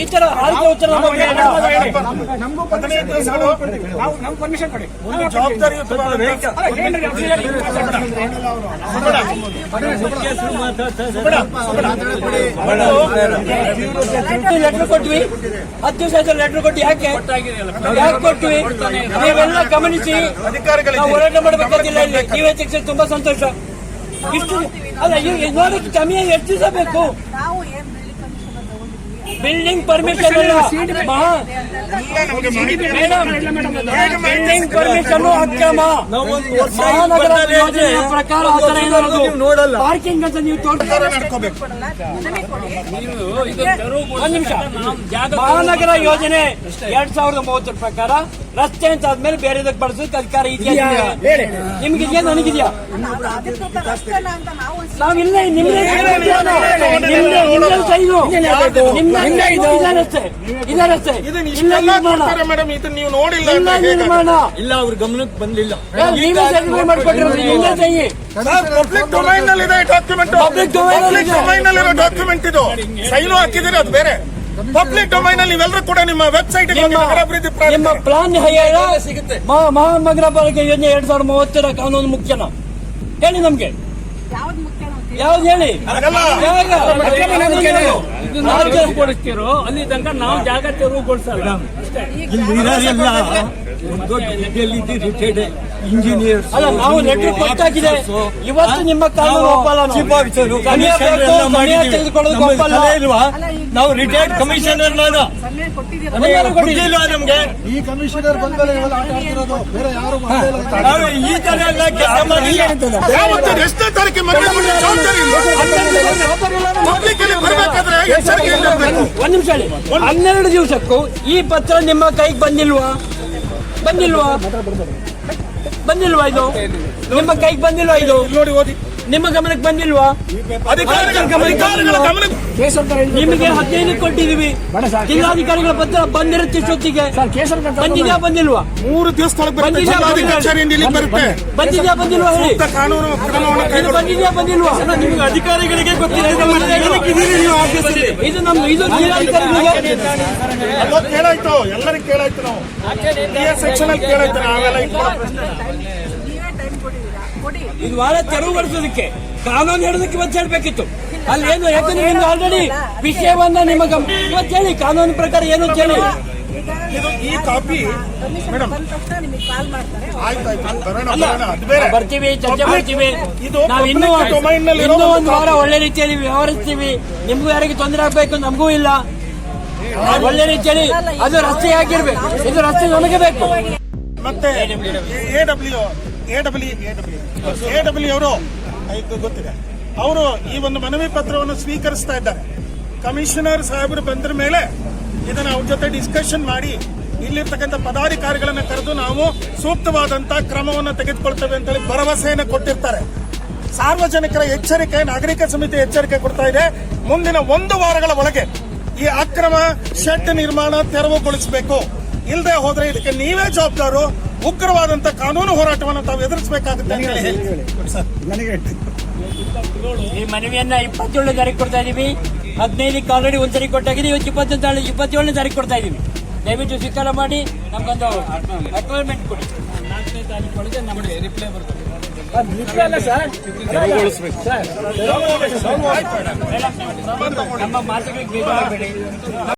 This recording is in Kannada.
ಈ ತರ ನಮಗೆ ನಮ್ ಪರ್ಮಿಷನ್ ಕೊಡಿ. ಒಂದು. ಲೆಟರ್ ಕೊಟ್ವಿ. ಹತ್ತು ಸಾವಿರ ಲೆಟರ್ ಕೊಟ್ಟು ಯಾಕೆ? ಯಾಕೆ ಕೊಟ್ವಿ? ನೀವೆಲ್ಲ ಗಮನಿಸಿ. ಹೋರಾಟ ಮಾಡಬೇಕಾಗಿಲ್ಲ ಇಲ್ಲಿ. ನೀವೇ ಶಿಕ್ಷೆ ತುಂಬಾ ಸಂತೋಷ. ಇಷ್ಟು ಅಲ್ಲ ನೋಡಕ್ಕೆ ಸಮಯ ಎಷ್ಟು ದಿವಸ ಬೇಕು? ನಾವು ಏನ್ ಬಿಲ್ಡಿಂಗ್ ತಗೊಂಡಿದ್ವಿ ಬಿಲ್ಡಿಂಗ್ ಪರ್ಮಿಷನ್ ಅಲ್ಲ ಮಹಾ? ನಮಗೆ ಮಾಹಿತಿ ಮೇಡಮ್ ಬಿಲ್ಡಿಂಗ್ ಪರ್ಮಿಷನ್ ಅಕ್ರಮ ಮಹಾನಗರ ಯೋಜನೆಯ ಪ್ರಕಾರ ನೋಡಲ್ಲ. ಪಾರ್ಕಿಂಗ್ ಅಂತ ನೀವು ತೋರಿಸ್ತಾರೆ ನಿಮಿಷ. ಮಹಾನಗರ ಯೋಜನೆ ಎರಡ್ ಸಾವಿರದ ಮೂವತ್ತರ ಪ್ರಕಾರ ರಸ್ತೆ ಅಂತ ಆದ್ಮೇಲೆ ಬೇರೆ ಬಳಸೋದಕ್ಕೆ ಅಧಿಕಾರ ಇದೆಯಾ? ನಿಮ್ಗಿದ್ಯಾ ನನಗಿದ್ಯಾ? ನಾವಿಲ್ಲ ನಿಮ್ದೇ ಇದು ರಸ್ತೆ ಇದನ್ನ ಇಲ್ಲ ನಿರ್ಮಾಣ ಅವ್ರ ಗಮನಕ್ಕೆ ಬಂದಿಲ್ಲ. ಪಬ್ಲಿಕ್ ಡೊಮೈನ್ನಲ್ಲಿ ಡಾಕ್ಯುಮೆಂಟ್. ಡೊಮೈನ್ ನಲ್ಲಿರೋ ಡಾಕ್ಯುಮೆಂಟ್ ಇದು. ಸೈನು ಹಾಕಿದ್ರೆ ಅದು ಬೇರೆ? ಪಬ್ಲಿಕ್ ಡೊಮೈನ್ ಅಲ್ಲಿ ನೀವೆಲ್ಲರೂ ಕೂಡ ನಿಮ್ಮ ವೆಬ್ಸೈಟ್ ನಿಮ್ಮ ಪ್ಲಾನ್ ಸಿಗುತ್ತೆ. ಮಹಾನಗರ ಪಾಲಿಕೆ ಯೋಜನೆ ಎರಡ್ ಸಾವಿರದ ಮೂವತ್ತರ ಕಾನೂನು ಮುಖ್ಯನ ಹೇಳಿ ನಮ್ಗೆ. ಯಾವ್ದು ಹೇಳಿ? ತೆರವುಗೊಳಿಸ್ತೀರೋ ಅಲ್ಲಿ ತನಕ ನಾವು ಜಾಗ ತೆರವುಗೊಳಿಸಲ್ಲ ರಿಟೈರ್ಡ್ ಅಲ್ಲ ನಾವು ಲೆಟರ್ ಕೊಟ್ಟಾಗಿದೆ. ಇವತ್ತು ನಿಮ್ಮ ಒಪ್ಪಲ್ಲ. ಚೀಫ್ ಆಫೀಸರ್ ಒಪ್ಪಲ್ಲ. ಇಲ್ವಾ? ನಾವು ರಿಟೈರ್ಡ್ ಕಮಿಷನರ್ ನಾನು. ನಮ್ಗೆ? ಈ ಕಮಿಷನರ್ ಬಂದ್ಮೇಲೆ ಇವೆಲ್ಲ ಆಟ ಆಡ್ತಿರೋದು ಬೇರೆ ಯಾರು ಮಾಡ್ತಾ ಇಲ್ಲ? ಈ ತರ ಎಲ್ಲ ಕೆಲಸ ಒಂದ್ ನಿಮಿಷ ಹನ್ನೆರಡು ದಿವಸಕ್ಕೂ ಈ ಪತ್ರ ನಿಮ್ಮ ಕೈಗೆ ಬಂದಿಲ್ವಾ? ಬಂದಿಲ್ವಾ? ಬಂದಿಲ್ವಾ ಇದು? ನಿಮ್ಮ ಕೈಗೆ ಬಂದಿಲ್ವಾ ಇದು? ನೋಡಿ ಓದಿ. ನಿಮ್ಮ ಗಮನಕ್ಕೆ ಬಂದಿಲ್ವಾ? ಅಧಿಕಾರಿಗಳ ನಿಮಗೆ ಹದಿನೈದು ಕೊಟ್ಟಿದೀವಿ. ಜಿಲ್ಲಾಧಿಕಾರಿಗಳ ಪತ್ರ ಬಂದಿರುತ್ತೆ ಸೊತ್ತಿಗೆ ಸರ್ ಬಂದಿದ್ಯಾ ಬಂದಿಲ್ವಾ? ಮೂರು ದಿವಸ ಬಂದಿದ್ಯಾ? ಬಂದಿಲ್ವಾ? ಹೇಳಿ? ಬಂದಿದ್ಯಾ ಬಂದಿಲ್ವಾ? ನಿಮ್ಗೆ ಅಧಿಕಾರಿಗಳಿಗೆ ಗೊತ್ತಿಲ್ಲ ಇದು ನಮ್ಮ ಇದು ಜಿಲ್ಲಾಧಿಕಾರಿಗಳಿಗೆ ಕೇಳಾಯ್ತು ಎಲ್ಲರಿಗೂ ಕೇಳಾಯ್ತು ನಾವು. ಸೆಕ್ಷನ್ ಅಲ್ಲಿ ಕೇಳಾಯ್ತು ನಾವೆಲ್ಲ ಇದು ವಾರ ತೆರವುಗೊಳಿಸೋದಕ್ಕೆ ಕಾನೂನು ಹೇಳೋದಕ್ಕೆ ಇವತ್ತು ಹೇಳ್ಬೇಕಿತ್ತು. ಅಲ್ಲಿ ಏನು ಯಾಕಂದ್ರೆ ನಿಮ್ಗೆ ಆಲ್ರೆಡಿ ವಿಷಯವನ್ನ ನಿಮಗೆ ಇವತ್ತು ಹೇಳಿ ಕಾನೂನು ಪ್ರಕಾರ ಏನು ಅಂತ ಹೇಳಿ. ಇದು ಈ ಕಾಪಿ ಮೇಡಮ್. ಬರ್ತೀವಿ ಚರ್ಚೆ ಮಾಡ್ತೀವಿ. ಇದು ನಾವು ಇನ್ನೂ ಇನ್ನೂ ಒಂದು ಒಂದು ವಾರ ಒಳ್ಳೆ ರೀತಿಯಲ್ಲಿ ವ್ಯವಹರಿಸ್ತೀವಿ. ನಿಮ್ಗೂ ಯಾರಿಗೆ ತೊಂದರೆ ಆಗ್ಬೇಕು ನಮಗೂ ಇಲ್ಲ. ಒಳ್ಳೆ ರೀತಿಯಲ್ಲಿ ಅದು ರಸ್ತೆ ಹಾಕಿರ್ಬೇಕು ಇದು ರಸ್ತೆ ನಮಗೆ ಬೇಕು. ಮತ್ತೆ A W A W A ಅವರು ಗೊತ್ತಿದೆ. ಅವರು ಈ ಒಂದು ಮನವಿ ಪತ್ರವನ್ನು ಸ್ವೀಕರಿಸ್ತಾ ಇದ್ದಾರೆ. ಕಮಿಷನರ್ ಸಾಹೇಬರು ಬಂದ್ರ ಮೇಲೆ ಇದನ್ನು ಅವ್ರ ಜೊತೆ ಡಿಸ್ಕಷನ್ ಮಾಡಿ ಇಲ್ಲಿರ್ತಕ್ಕಂಥ ಪದಾಧಿಕಾರಿಗಳನ್ನು ಕರೆದು ನಾವು ಸೂಕ್ತವಾದಂತ ಕ್ರಮವನ್ನು ತೆಗೆದುಕೊಳ್ತೇವೆ ಅಂತೇಳಿ ಭರವಸೆಯನ್ನು ಕೊಟ್ಟಿರ್ತಾರೆ. ಸಾರ್ವಜನಿಕರ ಎಚ್ಚರಿಕೆ, ನಾಗರಿಕ ಸಮಿತಿ ಎಚ್ಚರಿಕೆ ಕೊಡ್ತಾ ಇದೆ. ಮುಂದಿನ ಒಂದು ವಾರಗಳ ಒಳಗೆ ಈ ಅಕ್ರಮ ಶೆಡ್ ನಿರ್ಮಾಣ ತೆರವುಗೊಳಿಸಬೇಕು. ಇಲ್ಲದೆ ಹೋದ್ರೆ ಇದಕ್ಕೆ ನೀವೇ ಜವಾಬ್ದಾರು. ಉಗ್ರವಾದಂತ ಕಾನೂನು ಹೋರಾಟವನ್ನು ತಾವು ಎದುರಿಸಬೇಕಾಗುತ್ತೆ ಅಂತ ಹೇಳಿ. ಈ ಮನವಿಯನ್ನ ಇಪ್ಪತ್ತೇಳನೇ ತಾರೀಕು ಕೊಡ್ತಾ ಇದೀವಿ. ಹದಿನೈದಕ್ಕೆ ಆಲ್ರೆಡಿ ಒಂದ್ಸರಿ ಕೊಟ್ಟಾಗಿದೆ. ಇವತ್ತು ಇಪ್ಪತ್ತೊಂದು ತಾರೀಕು ಇಪ್ಪತ್ತೇಳನೇ ತಾರೀಕು ಕೊಡ್ತಾ ಇದೀವಿ. ದಯವಿಟ್ಟು ಸ್ವೀಕಾರ ಮಾಡಿ ನಮ್ಗೊಂದು ಅಪಾಯಿಂಟ್ಮೆಂಟ್ ಕೊಡಿ. ನಾಲ್ಕನೇ ತಾರೀಕು ಒಳಗೆ ನಮಗೆ ರಿಪ್ಲೈ ಬರ್ತದೆ. ನಮ್ಮ ಮಾತುಗಳಿಗೆ ಬೇಜಾರಾಗಬೇಡಿ